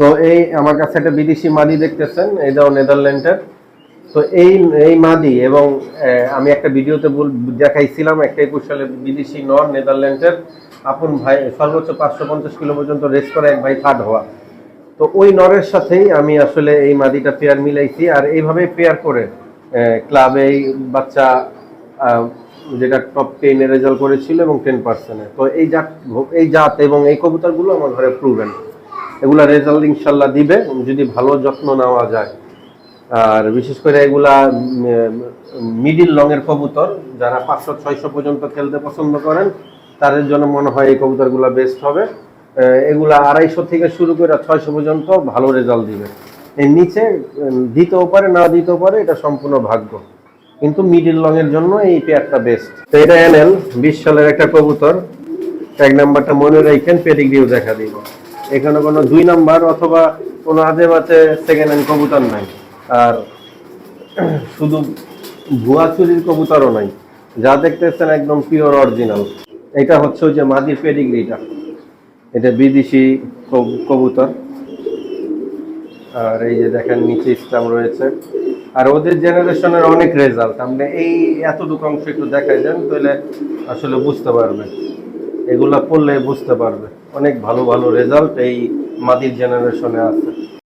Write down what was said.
তো এই আমার কাছে একটা বিদেশি মাদি দেখতেছেন, এটাও নেদারল্যান্ডের। তো এই এই মাদি এবং আমি একটা ভিডিওতে বল- দেখাইছিলাম একটা একুশ সালে বিদেশি নর নেদারল্যান্ডের। আপন ভাই, সর্বোচ্চ পাঁচশো পঞ্চাশ কিলো পর্যন্ত রেস করে এক ভাই থার্ড হওয়া। তো ওই নরের সাথেই আমি আসলে এই মাদিটা পেয়ার মিলাইছি আর এইভাবে পেয়ার করে ক্লাবে এই বাচ্চা যেটা টপ টেনে রেজাল্ট করেছিল এবং টেন পার্সেন্টে তো এই জাত এই জাত এবং এই কবুতরগুলো আমার ঘরে প্রুভেন এগুলা রেজাল্ট ইনশাল্লাহ দিবে, যদি ভালো যত্ন নেওয়া যায়। আর বিশেষ করে এগুলা মিডিল লং এর কবুতর, যারা পাঁচশো, ছয়শো পর্যন্ত খেলতে পছন্দ করেন, তাদের জন্য মনে হয় এই কবুতরগুলো বেস্ট হবে। এগুলা আড়াইশো থেকে শুরু করে ছয়শো পর্যন্ত ভালো রেজাল্ট দিবে। এর নিচে দিতেও পারে, না দিতেও পারে, এটা সম্পূর্ণ ভাগ্য। কিন্তু মিডিল লং এর জন্য এই পেয়ারটা বেস্ট তো এটা এনএল বিশ সালের একটা কবুতর। এক নাম্বারটা মনে রাখেন পেডিগ্রিও দেখা দিব। এখানে কোনো দুই নাম্বার অথবা কোনো আজে বাজে সেকেন্ড হ্যান্ড কবুতর নাই। আর শুধু ভুয়া চুরির কবুতরও নাই। যা দেখতেছেন একদম পিওর অরিজিনাল এটা হচ্ছে যে মাদির পেডিগ্রিটা। এটা বিদেশি কব- কবুতর। আর এই যে দেখেন, নিচে স্টাম রয়েছে। আর ওদের জেনারেশনের অনেক রেজাল্ট আপনি এই এতটুকু অংশ একটু দেখাই দেন, তাহলে আসলে বুঝতে পারবে এগুলা পড়লে বুঝতে পারবে। অনেক ভালো ভালো রেজাল্ট এই মাদির জেনারেশনে আছে।